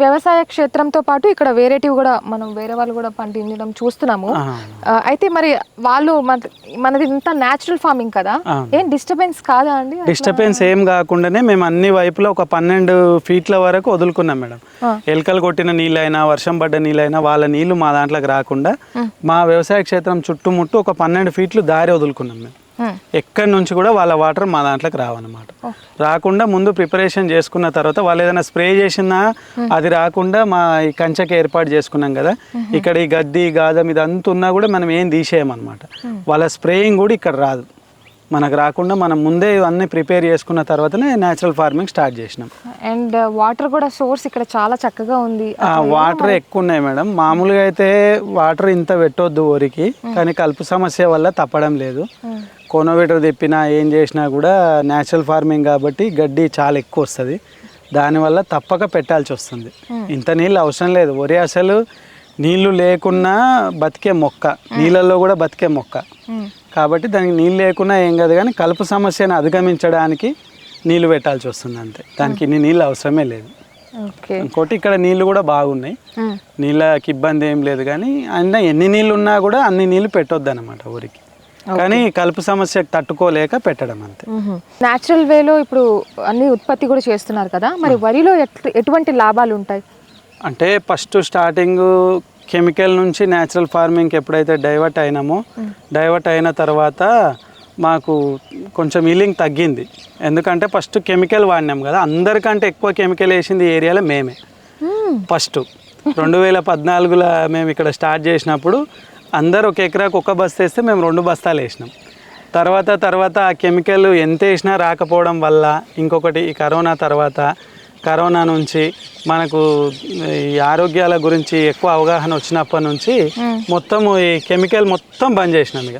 వ్యవసాయ క్షేత్రంతో పాటు ఇక్కడ వేరేటివి కూడా మనం వేరే వాళ్ళు కూడా పండించడం చూస్తున్నాము అయితే మరి వాళ్ళు మన మనది ఇంత న్యాచురల్ ఫార్మింగ్ కదా. ఏం డిస్టర్బెన్స్ కాదా అండి డిస్టర్బెన్స్ ఏం కాకుండానే మేము అన్ని వైపులా ఒక పన్నెండు ఫీట్ల వరకు వదులుకున్నాం మేడం. ఎలుకలు కొట్టిన నీళ్ళైనా వర్షం పడ్డ నీళ్ళైనా వాళ్ళ నీళ్ళు మా దాంట్లోకి రాకుండా మా వ్యవసాయ క్షేత్రం చుట్టుముట్టు ఒక పన్నెండు ఫీట్లు దారి వదులుకున్నాం మేము. ఎక్కడి నుంచి కూడా వాళ్ళ వాటర్ మా దాంట్లోకి రావన్నమాట. రాకుండా ముందు ప్రిపరేషన్ చేసుకున్న తర్వాత వాళ్ళు ఏదైనా స్ప్రే చేసినా అది రాకుండా మా ఈ కంచెకి ఏర్పాటు చేసుకున్నాం కదా. ఇక్కడ ఈ గడ్డి గాదం ఇదంతా ఉన్నా కూడా మనం ఏం తీసేయమన్నమాట. వాళ్ళ స్ప్రేయింగ్ కూడా ఇక్కడ రాదు. మనకు రాకుండా మనం ముందే ఇవన్నీ ప్రిపేర్ చేసుకున్న తర్వాతనే న్యాచురల్ ఫార్మింగ్ స్టార్ట్ చేసినాం. అండ్ వాటర్ కూడా సోర్స్ ఇక్కడ చాలా చక్కగా ఉంది. వాటర్ ఎక్కువ ఉన్నాయి మేడం. మామూలుగా అయితే వాటర్ ఇంత పెట్టొద్దు ఊరికి కానీ కలుపు సమస్య వల్ల తప్పడం లేదు. కోనోవేటర్ తెప్పినా ఏం చేసినా కూడా న్యాచురల్ ఫార్మింగ్ కాబట్టి గడ్డి చాలా ఎక్కువ వస్తుంది. దానివల్ల తప్పక పెట్టాల్సి వస్తుంది. ఇంత నీళ్ళు అవసరం లేదు. వరి అసలు నీళ్ళు లేకున్నా బతికే మొక్క. నీళ్ళల్లో కూడా బతికే మొక్క. కాబట్టి దానికి నీళ్ళు లేకున్నా ఏం కాదు కానీ కలుపు సమస్యను అధిగమించడానికి నీళ్ళు పెట్టాల్సి వస్తుంది అంతే. దానికి ఇన్ని నీళ్ళు అవసరమే లేదు. ఇంకోటి ఇక్కడ నీళ్ళు కూడా బాగున్నాయి. నీళ్ళకి ఇబ్బంది ఏం లేదు కానీ అయినా ఎన్ని నీళ్ళు ఉన్నా కూడా అన్ని నీళ్ళు పెట్టొద్దు అనమాట ఊరికి. కానీ కలుపు సమస్యకు తట్టుకోలేక పెట్టడం అంతే. న్యాచురల్ వేలో ఇప్పుడు అన్ని ఉత్పత్తి కూడా చేస్తున్నారు కదా మరి వరిలో ఎట్- ఎటువంటి లాభాలు ఉంటాయి? అంటే ఫస్ట్ స్టార్టింగ్ కెమికల్ నుంచి న్యాచురల్ ఫార్మింగ్కి ఎప్పుడైతే డైవర్ట్ అయినామో డైవర్ట్ అయిన తర్వాత మాకు కొంచెం ఈలింగ్ తగ్గింది. ఎందుకంటే ఫస్ట్ కెమికల్ వాడినాం కదా అందరికంటే ఎక్కువ కెమికల్ వేసింది ఏరియాలో మ్మ్. ఫస్ట్ రెండు వేల పద్నాలుగులో మేము ఇక్కడ స్టార్ట్ చేసినప్పుడు అందరు ఒక ఎకరాకు ఒక బస్తా వేస్తే మేము రెండు బస్తాలు వేసినాం. తర్వాత తర్వాత ఆ కెమికల్ ఎంత వేసినా రాకపోవడం వల్ల ఇంకొకటి ఈ కరోనా తర్వాత కరోనా నుంచి మనకు ఈ ఆరోగ్యాల గురించి ఎక్కువ అవగాహన వచ్చినప్పటి నుంచి మొత్తం ఈ కెమికల్ మొత్తం బంద్ చేసినాం ఇక.